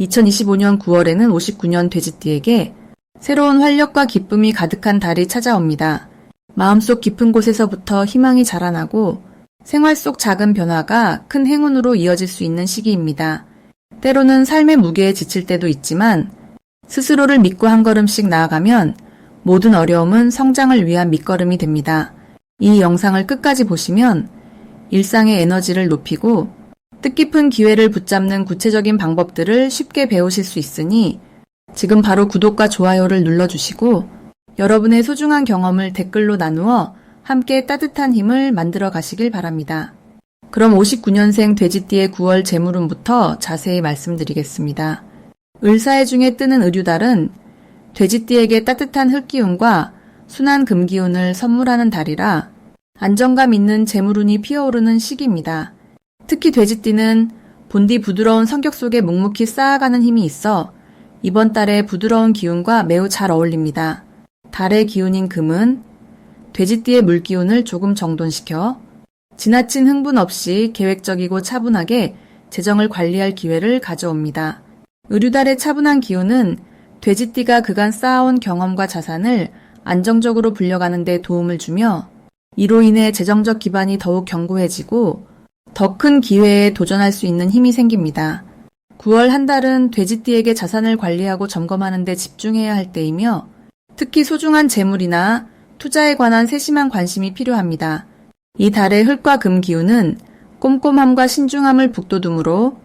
2025년 9월에는 59년 돼지띠에게 새로운 활력과 기쁨이 가득한 달이 찾아옵니다. 마음속 깊은 곳에서부터 희망이 자라나고 생활 속 작은 변화가 큰 행운으로 이어질 수 있는 시기입니다. 때로는 삶의 무게에 지칠 때도 있지만 스스로를 믿고 한 걸음씩 나아가면 모든 어려움은 성장을 위한 밑거름이 됩니다. 이 영상을 끝까지 보시면 일상의 에너지를 높이고 뜻깊은 기회를 붙잡는 구체적인 방법들을 쉽게 배우실 수 있으니 지금 바로 구독과 좋아요를 눌러주시고 여러분의 소중한 경험을 댓글로 나누어 함께 따뜻한 힘을 만들어 가시길 바랍니다. 그럼 59년생 돼지띠의 9월 재물운부터 자세히 말씀드리겠습니다. 을사해 중에 뜨는 의류달은 돼지띠에게 따뜻한 흙기운과 순한 금기운을 선물하는 달이라 안정감 있는 재물운이 피어오르는 시기입니다. 특히 돼지띠는 본디 부드러운 성격 속에 묵묵히 쌓아가는 힘이 있어 이번 달의 부드러운 기운과 매우 잘 어울립니다. 달의 기운인 금은 돼지띠의 물기운을 조금 정돈시켜 지나친 흥분 없이 계획적이고 차분하게 재정을 관리할 기회를 가져옵니다. 의류달의 차분한 기운은 돼지띠가 그간 쌓아온 경험과 자산을 안정적으로 불려가는 데 도움을 주며 이로 인해 재정적 기반이 더욱 견고해지고 더 큰 기회에 도전할 수 있는 힘이 생깁니다. 9월 한 달은 돼지띠에게 자산을 관리하고 점검하는 데 집중해야 할 때이며 특히 소중한 재물이나 투자에 관한 세심한 관심이 필요합니다. 이 달의 흙과 금 기운은 꼼꼼함과 신중함을 북돋움으로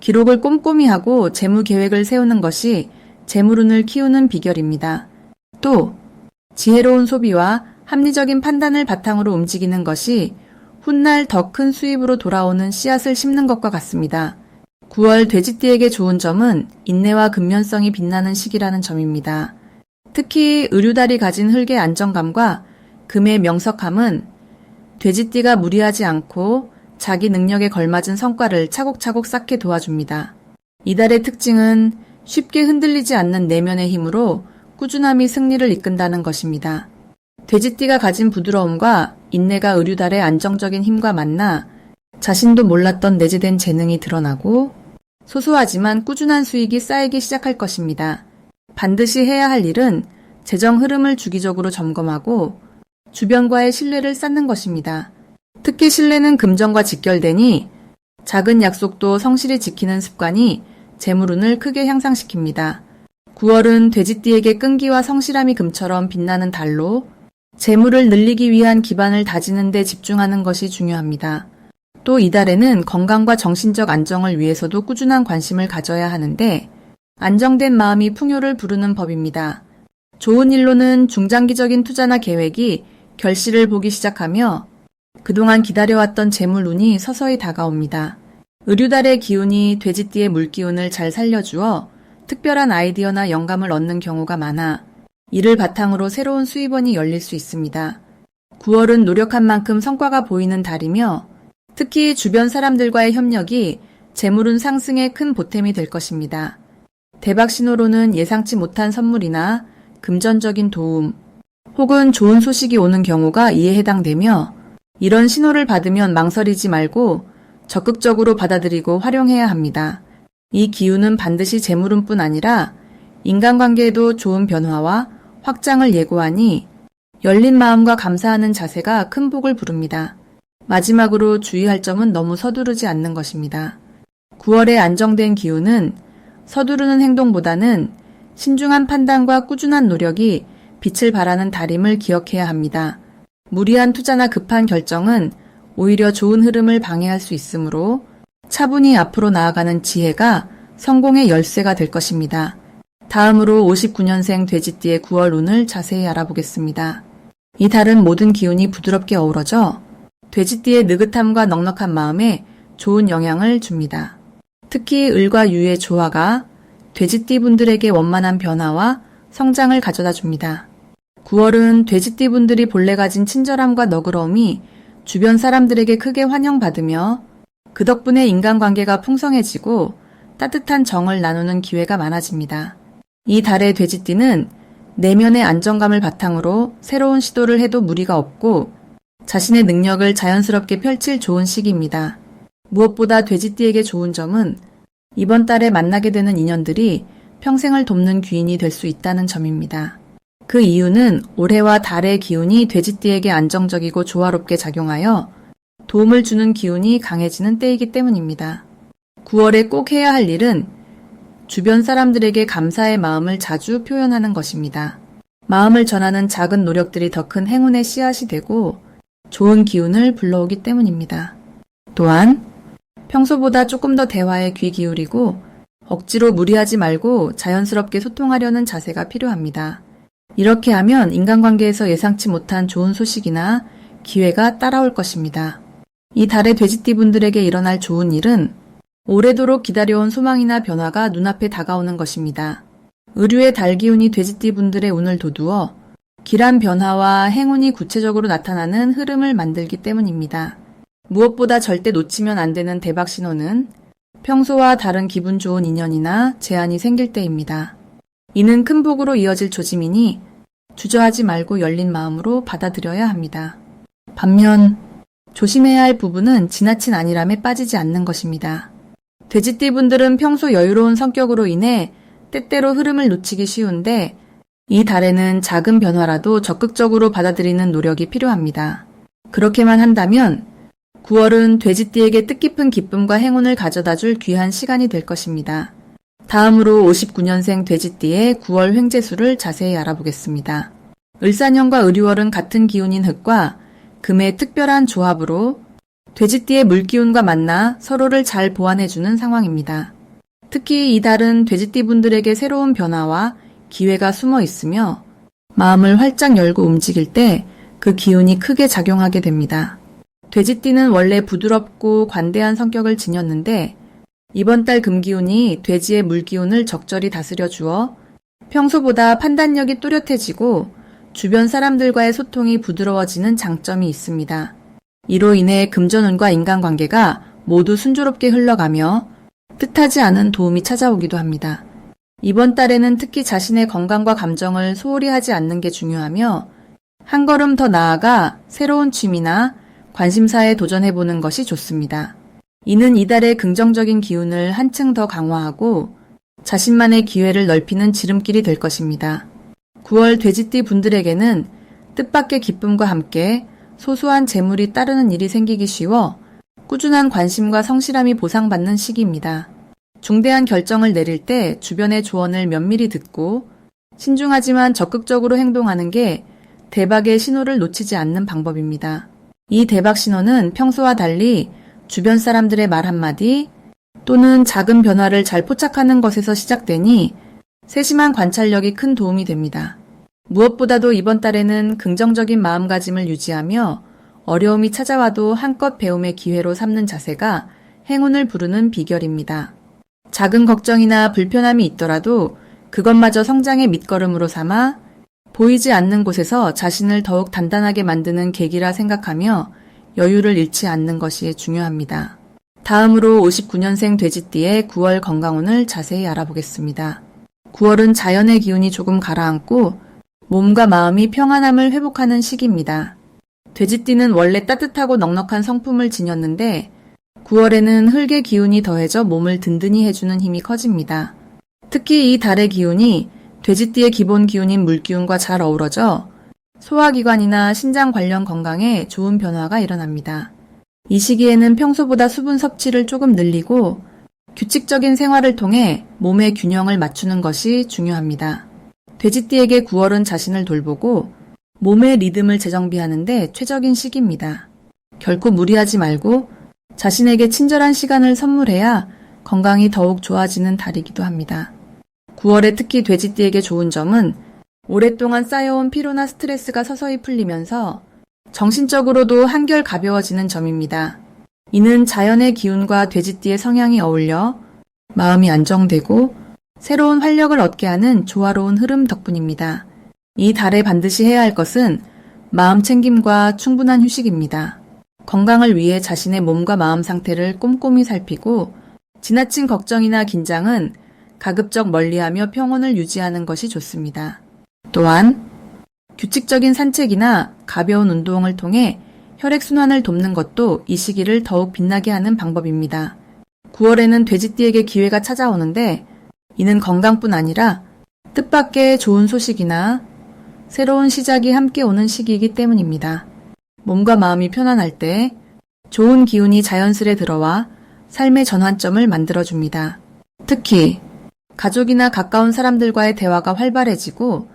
기록을 꼼꼼히 하고 재무 계획을 세우는 것이 재물운을 키우는 비결입니다. 또 지혜로운 소비와 합리적인 판단을 바탕으로 움직이는 것이 훗날 더 큰 수입으로 돌아오는 씨앗을 심는 것과 같습니다. 9월 돼지띠에게 좋은 점은 인내와 근면성이 빛나는 시기라는 점입니다. 특히 의류달이 가진 흙의 안정감과 금의 명석함은 돼지띠가 무리하지 않고 자기 능력에 걸맞은 성과를 차곡차곡 쌓게 도와줍니다. 이달의 특징은 쉽게 흔들리지 않는 내면의 힘으로 꾸준함이 승리를 이끈다는 것입니다. 돼지띠가 가진 부드러움과 인내가 의류달의 안정적인 힘과 만나 자신도 몰랐던 내재된 재능이 드러나고 소소하지만 꾸준한 수익이 쌓이기 시작할 것입니다. 반드시 해야 할 일은 재정 흐름을 주기적으로 점검하고 주변과의 신뢰를 쌓는 것입니다. 특히 신뢰는 금전과 직결되니 작은 약속도 성실히 지키는 습관이 재물운을 크게 향상시킵니다. 9월은 돼지띠에게 끈기와 성실함이 금처럼 빛나는 달로 재물을 늘리기 위한 기반을 다지는 데 집중하는 것이 중요합니다. 또 이달에는 건강과 정신적 안정을 위해서도 꾸준한 관심을 가져야 하는데 안정된 마음이 풍요를 부르는 법입니다. 좋은 일로는 중장기적인 투자나 계획이 결실을 보기 시작하며 그동안 기다려왔던 재물운이 서서히 다가옵니다. 의류달의 기운이 돼지띠의 물기운을 잘 살려주어 특별한 아이디어나 영감을 얻는 경우가 많아 이를 바탕으로 새로운 수입원이 열릴 수 있습니다. 9월은 노력한 만큼 성과가 보이는 달이며 특히 주변 사람들과의 협력이 재물운 상승에 큰 보탬이 될 것입니다. 대박 신호로는 예상치 못한 선물이나 금전적인 도움 혹은 좋은 소식이 오는 경우가 이에 해당되며 이런 신호를 받으면 망설이지 말고 적극적으로 받아들이고 활용해야 합니다. 이 기운은 반드시 재물운뿐 아니라 인간관계에도 좋은 변화와 확장을 예고하니 열린 마음과 감사하는 자세가 큰 복을 부릅니다. 마지막으로 주의할 점은 너무 서두르지 않는 것입니다. 9월의 안정된 기운은 서두르는 행동보다는 신중한 판단과 꾸준한 노력이 빛을 발하는 달임을 기억해야 합니다. 무리한 투자나 급한 결정은 오히려 좋은 흐름을 방해할 수 있으므로 차분히 앞으로 나아가는 지혜가 성공의 열쇠가 될 것입니다. 다음으로 59년생 돼지띠의 9월 운을 자세히 알아보겠습니다. 이 달은 모든 기운이 부드럽게 어우러져 돼지띠의 느긋함과 넉넉한 마음에 좋은 영향을 줍니다. 특히 을과 유의 조화가 돼지띠 분들에게 원만한 변화와 성장을 가져다 줍니다. 9월은 돼지띠 분들이 본래 가진 친절함과 너그러움이 주변 사람들에게 크게 환영받으며 그 덕분에 인간관계가 풍성해지고 따뜻한 정을 나누는 기회가 많아집니다. 이 달의 돼지띠는 내면의 안정감을 바탕으로 새로운 시도를 해도 무리가 없고 자신의 능력을 자연스럽게 펼칠 좋은 시기입니다. 무엇보다 돼지띠에게 좋은 점은 이번 달에 만나게 되는 인연들이 평생을 돕는 귀인이 될 수 있다는 점입니다. 그 이유는 올해와 달의 기운이 돼지띠에게 안정적이고 조화롭게 작용하여 도움을 주는 기운이 강해지는 때이기 때문입니다. 9월에 꼭 해야 할 일은 주변 사람들에게 감사의 마음을 자주 표현하는 것입니다. 마음을 전하는 작은 노력들이 더 큰 행운의 씨앗이 되고 좋은 기운을 불러오기 때문입니다. 또한 평소보다 조금 더 대화에 귀 기울이고 억지로 무리하지 말고 자연스럽게 소통하려는 자세가 필요합니다. 이렇게 하면 인간관계에서 예상치 못한 좋은 소식이나 기회가 따라올 것입니다. 이 달의 돼지띠 분들에게 일어날 좋은 일은 오래도록 기다려온 소망이나 변화가 눈앞에 다가오는 것입니다. 의류의 달 기운이 돼지띠 분들의 운을 도두어 길한 변화와 행운이 구체적으로 나타나는 흐름을 만들기 때문입니다. 무엇보다 절대 놓치면 안 되는 대박 신호는 평소와 다른 기분 좋은 인연이나 제안이 생길 때입니다. 이는 큰 복으로 이어질 조짐이니 주저하지 말고 열린 마음으로 받아들여야 합니다. 반면 조심해야 할 부분은 지나친 안일함에 빠지지 않는 것입니다. 돼지띠 분들은 평소 여유로운 성격으로 인해 때때로 흐름을 놓치기 쉬운데 이 달에는 작은 변화라도 적극적으로 받아들이는 노력이 필요합니다. 그렇게만 한다면 9월은 돼지띠에게 뜻깊은 기쁨과 행운을 가져다 줄 귀한 시간이 될 것입니다. 다음으로 59년생 돼지띠의 9월 횡재수를 자세히 알아보겠습니다. 을사년과 을유월은 같은 기운인 흙과 금의 특별한 조합으로 돼지띠의 물기운과 만나 서로를 잘 보완해주는 상황입니다. 특히 이 달은 돼지띠 분들에게 새로운 변화와 기회가 숨어 있으며 마음을 활짝 열고 움직일 때 그 기운이 크게 작용하게 됩니다. 돼지띠는 원래 부드럽고 관대한 성격을 지녔는데 이번 달 금기운이 돼지의 물기운을 적절히 다스려 주어 평소보다 판단력이 또렷해지고 주변 사람들과의 소통이 부드러워지는 장점이 있습니다. 이로 인해 금전운과 인간관계가 모두 순조롭게 흘러가며 뜻하지 않은 도움이 찾아오기도 합니다. 이번 달에는 특히 자신의 건강과 감정을 소홀히 하지 않는 게 중요하며 한 걸음 더 나아가 새로운 취미나 관심사에 도전해보는 것이 좋습니다. 이는 이달의 긍정적인 기운을 한층 더 강화하고 자신만의 기회를 넓히는 지름길이 될 것입니다. 9월 돼지띠 분들에게는 뜻밖의 기쁨과 함께 소소한 재물이 따르는 일이 생기기 쉬워 꾸준한 관심과 성실함이 보상받는 시기입니다. 중대한 결정을 내릴 때 주변의 조언을 면밀히 듣고 신중하지만 적극적으로 행동하는 게 대박의 신호를 놓치지 않는 방법입니다. 이 대박 신호는 평소와 달리 주변 사람들의 말 한마디 또는 작은 변화를 잘 포착하는 것에서 시작되니 세심한 관찰력이 큰 도움이 됩니다. 무엇보다도 이번 달에는 긍정적인 마음가짐을 유지하며 어려움이 찾아와도 한껏 배움의 기회로 삼는 자세가 행운을 부르는 비결입니다. 작은 걱정이나 불편함이 있더라도 그것마저 성장의 밑거름으로 삼아 보이지 않는 곳에서 자신을 더욱 단단하게 만드는 계기라 생각하며 여유를 잃지 않는 것이 중요합니다. 다음으로 59년생 돼지띠의 9월 건강운을 자세히 알아보겠습니다. 9월은 자연의 기운이 조금 가라앉고 몸과 마음이 평안함을 회복하는 시기입니다. 돼지띠는 원래 따뜻하고 넉넉한 성품을 지녔는데 9월에는 흙의 기운이 더해져 몸을 든든히 해주는 힘이 커집니다. 특히 이 달의 기운이 돼지띠의 기본 기운인 물기운과 잘 어우러져 소화기관이나 신장 관련 건강에 좋은 변화가 일어납니다. 이 시기에는 평소보다 수분 섭취를 조금 늘리고 규칙적인 생활을 통해 몸의 균형을 맞추는 것이 중요합니다. 돼지띠에게 9월은 자신을 돌보고 몸의 리듬을 재정비하는데 최적인 시기입니다. 결코 무리하지 말고 자신에게 친절한 시간을 선물해야 건강이 더욱 좋아지는 달이기도 합니다. 9월에 특히 돼지띠에게 좋은 점은 오랫동안 쌓여온 피로나 스트레스가 서서히 풀리면서 정신적으로도 한결 가벼워지는 점입니다. 이는 자연의 기운과 돼지띠의 성향이 어울려 마음이 안정되고 새로운 활력을 얻게 하는 조화로운 흐름 덕분입니다. 이 달에 반드시 해야 할 것은 마음 챙김과 충분한 휴식입니다. 건강을 위해 자신의 몸과 마음 상태를 꼼꼼히 살피고 지나친 걱정이나 긴장은 가급적 멀리하며 평온을 유지하는 것이 좋습니다. 또한 규칙적인 산책이나 가벼운 운동을 통해 혈액순환을 돕는 것도 이 시기를 더욱 빛나게 하는 방법입니다. 9월에는 돼지띠에게 기회가 찾아오는데 이는 건강뿐 아니라 뜻밖의 좋은 소식이나 새로운 시작이 함께 오는 시기이기 때문입니다. 몸과 마음이 편안할 때 좋은 기운이 자연스레 들어와 삶의 전환점을 만들어줍니다. 특히 가족이나 가까운 사람들과의 대화가 활발해지고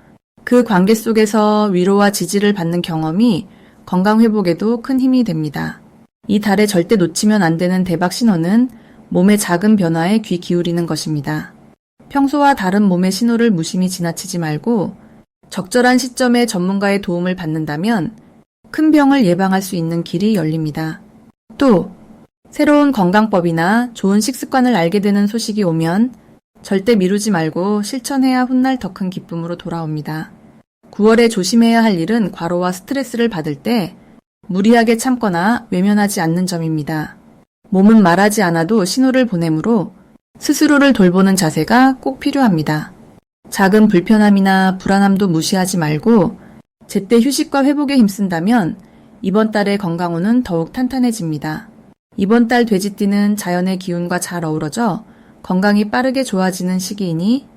그 관계 속에서 위로와 지지를 받는 경험이 건강 회복에도 큰 힘이 됩니다. 이 달에 절대 놓치면 안 되는 대박 신호는 몸의 작은 변화에 귀 기울이는 것입니다. 평소와 다른 몸의 신호를 무심히 지나치지 말고 적절한 시점에 전문가의 도움을 받는다면 큰 병을 예방할 수 있는 길이 열립니다. 또 새로운 건강법이나 좋은 식습관을 알게 되는 소식이 오면 절대 미루지 말고 실천해야 훗날 더 큰 기쁨으로 돌아옵니다. 9월에 조심해야 할 일은 과로와 스트레스를 받을 때 무리하게 참거나 외면하지 않는 점입니다. 몸은 말하지 않아도 신호를 보내므로 스스로를 돌보는 자세가 꼭 필요합니다. 작은 불편함이나 불안함도 무시하지 말고 제때 휴식과 회복에 힘쓴다면 이번 달의 건강운은 더욱 탄탄해집니다. 이번 달 돼지띠는 자연의 기운과 잘 어우러져 건강이 빠르게 좋아지는 시기이니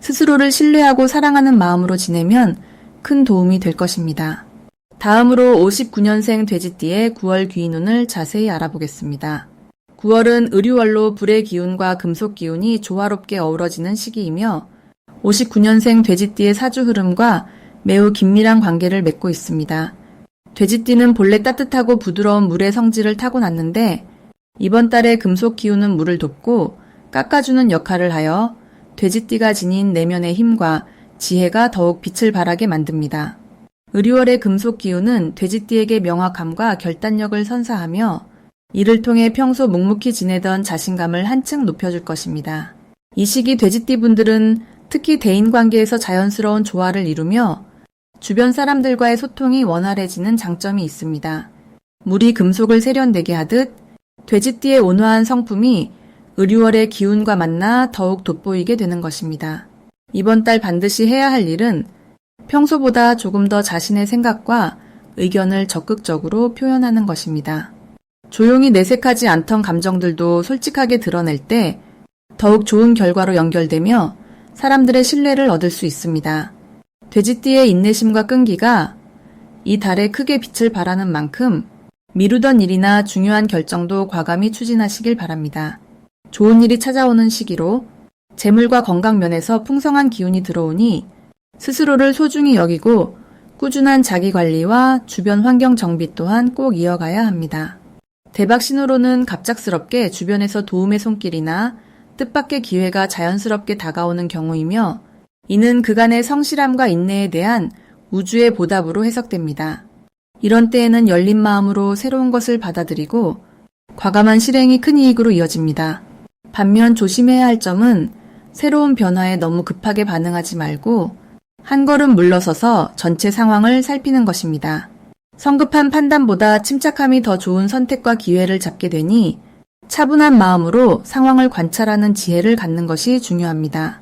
스스로를 신뢰하고 사랑하는 마음으로 지내면 큰 도움이 될 것입니다. 다음으로 59년생 돼지띠의 9월 귀인운을 자세히 알아보겠습니다. 9월은 의류월로 불의 기운과 금속 기운이 조화롭게 어우러지는 시기이며 59년생 돼지띠의 사주 흐름과 매우 긴밀한 관계를 맺고 있습니다. 돼지띠는 본래 따뜻하고 부드러운 물의 성질을 타고났는데 이번 달에 금속 기운은 물을 돕고 깎아주는 역할을 하여 돼지띠가 지닌 내면의 힘과 지혜가 더욱 빛을 발하게 만듭니다. 의류월의 금속 기운은 돼지띠에게 명확함과 결단력을 선사하며 이를 통해 평소 묵묵히 지내던 자신감을 한층 높여줄 것입니다. 이 시기 돼지띠 분들은 특히 대인 관계에서 자연스러운 조화를 이루며 주변 사람들과의 소통이 원활해지는 장점이 있습니다. 물이 금속을 세련되게 하듯 돼지띠의 온화한 성품이 의류월의 기운과 만나 더욱 돋보이게 되는 것입니다. 이번 달 반드시 해야 할 일은 평소보다 조금 더 자신의 생각과 의견을 적극적으로 표현하는 것입니다. 조용히 내색하지 않던 감정들도 솔직하게 드러낼 때 더욱 좋은 결과로 연결되며 사람들의 신뢰를 얻을 수 있습니다. 돼지띠의 인내심과 끈기가 이 달에 크게 빛을 발하는 만큼 미루던 일이나 중요한 결정도 과감히 추진하시길 바랍니다. 좋은 일이 찾아오는 시기로 재물과 건강 면에서 풍성한 기운이 들어오니 스스로를 소중히 여기고 꾸준한 자기 관리와 주변 환경 정비 또한 꼭 이어가야 합니다. 대박 신호로는 갑작스럽게 주변에서 도움의 손길이나 뜻밖의 기회가 자연스럽게 다가오는 경우이며 이는 그간의 성실함과 인내에 대한 우주의 보답으로 해석됩니다. 이런 때에는 열린 마음으로 새로운 것을 받아들이고 과감한 실행이 큰 이익으로 이어집니다. 반면 조심해야 할 점은 새로운 변화에 너무 급하게 반응하지 말고 한 걸음 물러서서 전체 상황을 살피는 것입니다. 성급한 판단보다 침착함이 더 좋은 선택과 기회를 잡게 되니 차분한 마음으로 상황을 관찰하는 지혜를 갖는 것이 중요합니다.